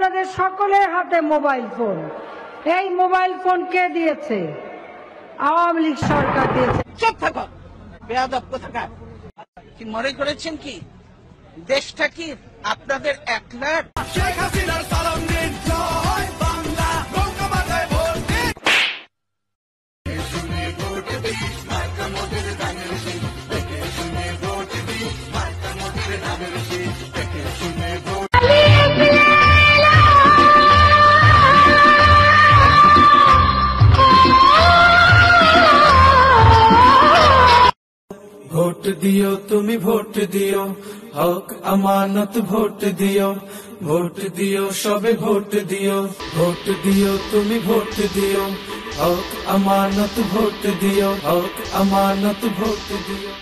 আপনাদের সকলের হাতে মোবাইল ফোন। এই মোবাইল ফোন কে দিয়েছে? আওয়ামী লীগ সরকার দিয়েছে। চুপ থাকো। বেয়াদব কোথাকার? কি মনে করেছেন কি? দেশটা কি আপনাদের একলার শেখ হাসিনার সালাম দিন। বাংলা বঙ্গমাতায় ভোট দিন। ভোট দিও, তুমি ভোট দিও, হক, আমানত ভোট দিও ভোট দিও, সবে ভোট দিও ভোট দিও, তুমি ভোট দিও, হক, আমানত ভোট দিও, হক, আমানত ভোট দিও।